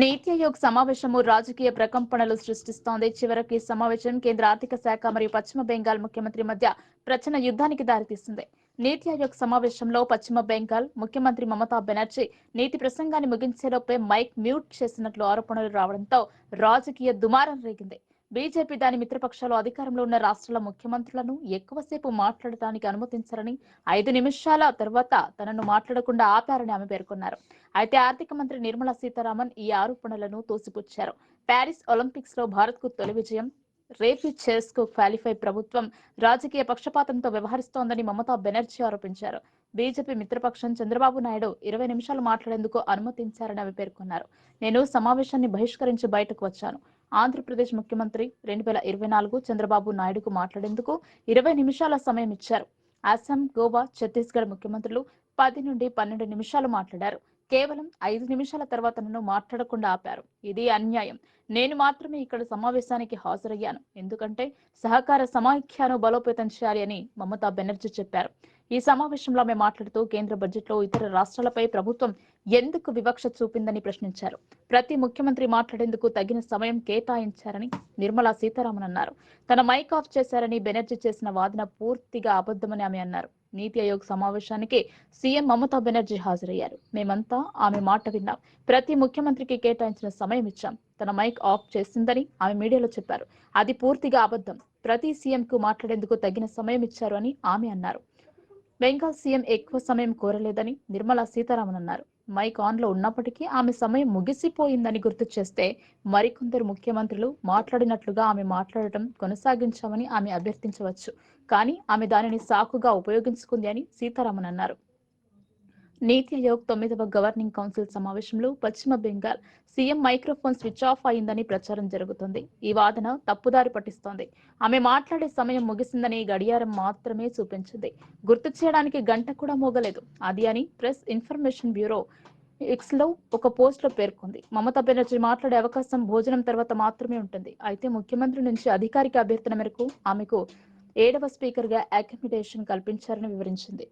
నీతి ఆయోగ్ సమావేశము రాజకీయ ప్రకంపనలు సృష్టిస్తోంది. చివరికి ఈ సమావేశం కేంద్ర ఆర్థిక శాఖ మరియు పశ్చిమ బెంగాల్ ముఖ్యమంత్రి మధ్య ప్రచన యుద్ధానికి దారితీస్తుంది నీతి ఆయోగ్ సమావేశంలో పశ్చిమ బెంగాల్ ముఖ్యమంత్రి మమతా బెనర్జీ నీతి ప్రసంగాన్ని ముగించేలోపే మైక్ మ్యూట్ చేసినట్లు ఆరోపణలు రావడంతో రాజకీయ దుమారం రేగింది. బీజేపీ దాని మిత్రపక్షాలు అధికారంలో ఉన్న రాష్ట్రాల ముఖ్యమంత్రులను ఎక్కువసేపు మాట్లాడటానికి అనుమతించారని ఐదు నిమిషాల తర్వాత తనను మాట్లాడకుండా ఆపారని ఆమె పేర్కొన్నారు. అయితే ఆర్థిక మంత్రి నిర్మలా సీతారామన్ ఈ ఆరోపణలను తోసిపుచ్చారు. ప్యారిస్ ఒలింపిక్స్లో భారత్కు తొలి విజయం రేపీ చెస్కు క్వాలిఫై ప్రభుత్వం రాజకీయ పక్షపాతంతో వ్యవహరిస్తోందని మమతా బెనర్జీ ఆరోపించారు. బీజేపీ మిత్రపక్షం చంద్రబాబు నాయుడు ఇరవై నిమిషాలు మాట్లాడేందుకు అనుమతించారని ఆమె పేర్కొన్నారు. నేను సమావేశాన్ని బహిష్కరించి బయటకు వచ్చాను. ఆంధ్రప్రదేశ్ ముఖ్యమంత్రి రెండు వేల ఇరవై నాలుగు చంద్రబాబు నాయుడుకు మాట్లాడేందుకు ఇరవై నిమిషాల సమయం ఇచ్చారు. అస్సాం గోవా ఛత్తీస్గఢ్ ముఖ్యమంత్రులు పది నుండి పన్నెండు నిమిషాలు మాట్లాడారు. కేవలం ఐదు నిమిషాల తర్వాత నన్ను మాట్లాడకుండా ఆపారు. ఇది అన్యాయం. నేను మాత్రమే ఇక్కడ సమావేశానికి హాజరయ్యాను. ఎందుకంటే సహకార సమాఖ్యను బలోపేతం చేయాలి అని మమతా బెనర్జీ చెప్పారు. ఈ సమావేశంలో ఆమె మాట్లాడుతూ కేంద్ర బడ్జెట్లో ఇతర రాష్ట్రాలపై ప్రభుత్వం ఎందుకు వివక్ష చూపిందని ప్రశ్నించారు. ప్రతి ముఖ్యమంత్రి మాట్లాడేందుకు తగిన సమయం కేటాయించారని నిర్మలా సీతారామన్ అన్నారు. తన మైక్ ఆఫ్ చేశారని బెనర్జీ చేసిన వాదన పూర్తిగా అబద్ధమని ఆమె అన్నారు. నీతి ఆయోగ్ సమావేశానికి సీఎం మమతా బెనర్జీ హాజరయ్యారు. మేమంతా ఆమె మాట విన్నాం. ప్రతి ముఖ్యమంత్రికి కేటాయించిన సమయం ఇచ్చాం. తన మైక్ ఆఫ్ చేసిందని ఆమె మీడియాలో చెప్పారు. అది పూర్తిగా అబద్ధం. ప్రతి సీఎం కు మాట్లాడేందుకు తగిన సమయం ఇచ్చారు అని ఆమె అన్నారు. బెంగాల్ సీఎం ఎక్కువ సమయం కోరలేదని నిర్మలా సీతారామన్ అన్నారు. మైక్ ఆన్లో ఉన్నప్పటికీ ఆమె సమయం ముగిసిపోయిందని గుర్తు చేస్తే మరికొందరు ముఖ్యమంత్రులు మాట్లాడినట్లుగా ఆమె మాట్లాడటం కొనసాగించామని ఆమె అభ్యర్థించవచ్చు. కానీ ఆమె దానిని సాకుగా ఉపయోగించుకుంది అని సీతారామన్ అన్నారు. నీతి ఆయోగ్ తొమ్మిదవ గవర్నింగ్ కౌన్సిల్ సమావేశంలో పశ్చిమ Bengal CM microphone switch off అయిందని ప్రచారం జరుగుతుంది. ఈ వాదన తప్పుదారి పట్టిస్తోంది. ఆమె మాట్లాడే సమయం ముగిసిందని గడియారం మాత్రమే చూపించింది. గుర్తు చేయడానికి గంట కూడా మోగలేదు. అది అని ప్రెస్ ఇన్ఫర్మేషన్ బ్యూరో ఎక్స్లో ఒక పోస్ట్లో పేర్కొంది. మమతా బెనర్జీ మాట్లాడే అవకాశం భోజనం తర్వాత మాత్రమే ఉంటుంది. అయితే ముఖ్యమంత్రి నుంచి అధికారిక అభ్యర్థన మేరకు ఆమెకు ఏడవ స్పీకర్గా అకామిడేషన్ కల్పించారని వివరించింది.